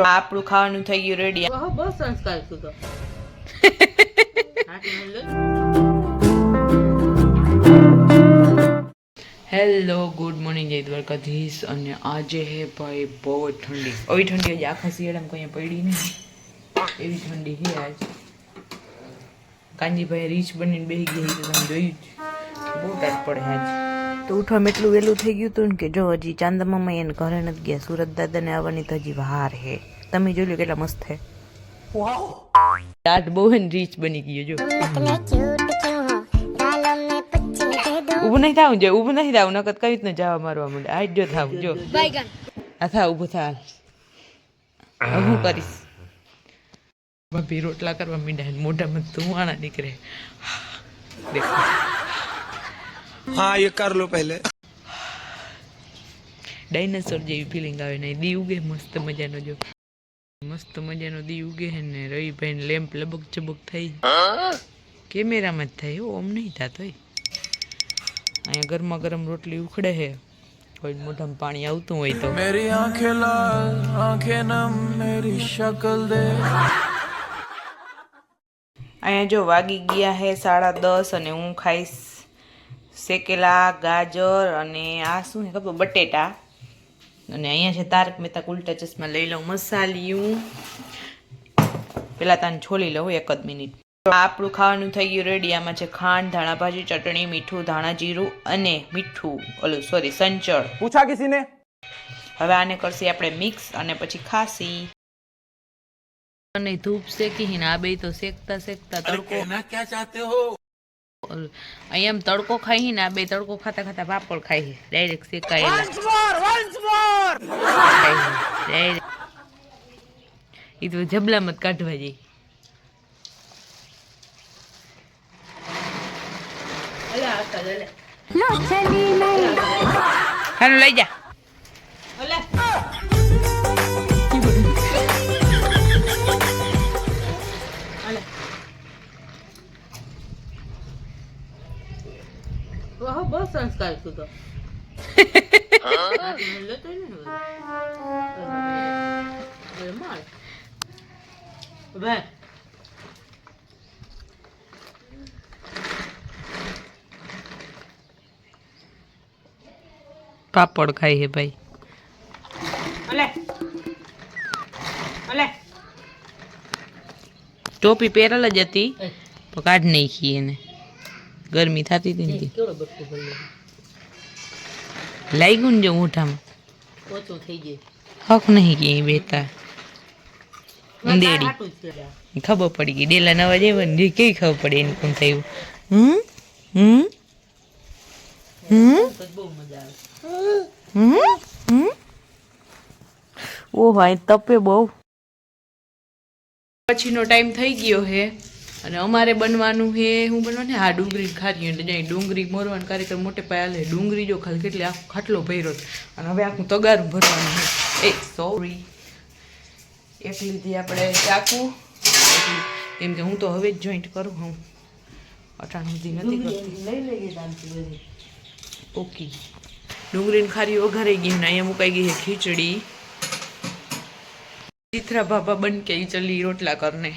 આપણું ખાવાનું થઈ ગયું રેડી બહુ સંસ્કાર. હેલો ગુડ મોર્નિંગ જય દ્વારકાધીશ. અને આજે હે ભાઈ બહુ જ ઠંડી. આવી ઠંડી આજે આખા શિયાળામાં કંઈ પડી નહીં. એવી ઠંડી છે આજ. કાંજીભાઈ રીચ બનીને બેસી ગઈ તમે જોયું જ. બહુ ટાઈટ પડે આજ. તો ઉઠવામાં એટલું વહેલું થઈ ગયું હતું ને કે જો હજી ચાંદામામાં એને ઘરે નથી ગયા. સુરત દાદાને આવવાની તો હજી વાર હે. તમે જોઈ લો કેટલા મસ્ત છે ટાટ બહુ હે રીચ બની ગયો જો. ઊભું નહીં થાવું જો. ઊભું નહીં થાવું નકત કઈ રીતના જવા મારવા માંડે? આજ જો થાવ જો. આ થા ઊભું થા હું કરીશ? ભાભી રોટલા કરવા માંડ્યા ને મોઢામાં ધુવાણા નીકળે. દેખો हाँ ये कर लो पहले ડાયનાસોર જેવી ફિલિંગ આવે ને દી ઉગે મસ્ત મજાનો જો મસ્ત મજાનો દી ઉગે હે ને રવિભાઈ ને લેમ્પ લબક ચબક થઈ કેમેરામાં જ થાય હો આમ નહીં થતો અહીંયા ગરમા ગરમ રોટલી ઉખડે હે કોઈ મોઢામાં પાણી આવતું હોય તો मेरी आंखें लाल आंखें नम मेरी शक्ल दे અહીંયા જો વાગી ગયા હે સાડા દસ અને હું ખાઈશ શેકેલા ગાજર અને આ શું ખબર? બટેટા. અને અહીંયા છે તારક મહેતા ઉલટા ચશ્મા લઈ લઉં મસાલિયું. પહેલાં તાને છોલી લઉં એક જ મિનિટ. આપણું ખાવાનું થઈ ગયું રેડી આમાં છે ખાંડ ધાણા ભાજી ચટણી મીઠું ધાણા જીરું અને મીઠું. ઓલું સોરી સંચળ. પૂછા કિસીને? હવે આને કરશે આપણે મિક્સ અને પછી ખાસી. અને ધૂપ શેકી આ બે તો શેકતા શેકતા તડકો ક્યાં ચાહતે હો? અહીંયા તડકો ખાઈ ને આ બે તડકો ખાતા ખાતા પાપડ ખાઈ ડાયરેક્ટ શેકાયેલા એ તો જબલામાં જ કાઢવા જઈ. હાલો લઈ જા. બહુ સંસ્કાર તો. ભાઈ પાપડ ખાઈ હે ભાઈ. ટોપી પહેરેલ જ હતી તો કાઢ નાખી એને. ગરમી થતી હતી ને લાગ્યું ને જો ઊંઠામાં. ઓછું થઈ ગયું હક નહીં કે બેતા. છે ખબર પડી ગઈ. ડેલા નવા જેવા ને કેવી ખબર પડે એની કોણ થયું. હમ? હમ? હમ? તો બહુ મજા આવે. હમ? હમ? ઓ ભાઈ તપે બહુ. પછીનો ટાઈમ થઈ ગયો હે. અને અમારે બનવાનું હે હું બનવાનું હા? ડુંગળી ખારી એટલે જાય ડુંગળી મોરવાનો કાર્યક્રમ મોટે પાયે લે ડુંગળી જો ખાલી કેટલી આખો ખાટલો ભર્યો અને હવે આખું તગારું ભરવાનું છે. એ સોરી એક લીધી આપણે ચાકુ એમ કે હું તો હવે જ જોઈન્ટ કરું હું અટાણ સુધી નથી કરતી. લઈ લઈએ બધી. ઓકે. ડુંગળીની ખારી વઘારી ગઈ ને અહીંયા મુકાઈ ગઈ છે ખીચડી. જીથરા બાબા બન કે ચલી રોટલા કરને.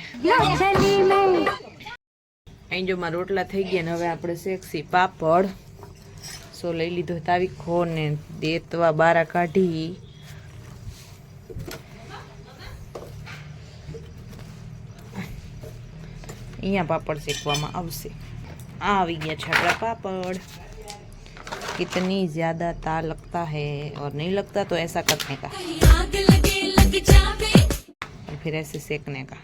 અહીં જો મારા રોટલા થઈ ગયા ને હવે આપણે શેકસી પાપડ. સો લઈ લીધો તાવીખો ને દેતવા બારા કાઢી. અહીંયા પાપડ શેકવામાં આવશે. આ આવી ગયા છે પાપડ. કિતની જ્યાદા તા લગતા હૈ ઓર નહીં લગતા તો એસા કરને કા फिर ऐसे सेकने का